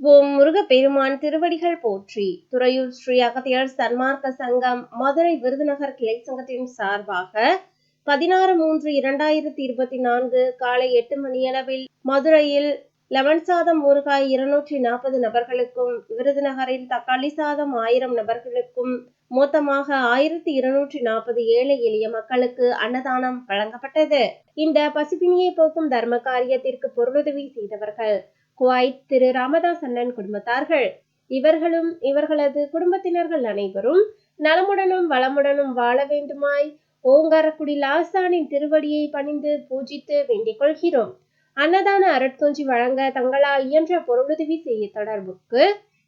ஓம் முருகப்பெருமான் திருவடிகள் போற்றி. துறையூர் ஸ்ரீ அகத்தியர் சன்மார்க்க சங்கம் மதுரை விருதுநகர் கிளை சங்கத்தின் சார்பாக பதினாறு மூன்று இரண்டாயிரத்தி இருபத்தி நான்கு காலை எட்டு மணியளவில் மதுரையில் லெமன் சாதம் ஊறுகாய் இருநூற்றி நாற்பது நபர்களுக்கும் விருதுநகரில் தக்காளி சாதம் ஆயிரம் நபர்களுக்கும் மொத்தமாக ஆயிரத்தி இருநூற்றி நாற்பது ஏழை எளிய மக்களுக்கு அன்னதானம் வழங்கப்பட்டது. இந்த பசிப்பினியை போக்கும் தர்ம காரியத்திற்கு பொருளுதவி செய்தவர்கள் குவைத் திரு ராமதாஸ் அண்ணன் குடும்பத்தார்கள். இவர்களும் இவர்களது குடும்பத்தினர்கள் அனைவரும் நலமுடனும் வளமுடனும் வாழ வேண்டுமாய் ஓங்காரக்குடி லாசானின் திருவடியை பணிந்து பூஜித்து வேண்டிக் கொள்கிறோம். அன்னதான அருட்கொஞ்சி வழங்க தங்களால் இயன்ற பொருளுதவி செய்ய தொடர்புக்கு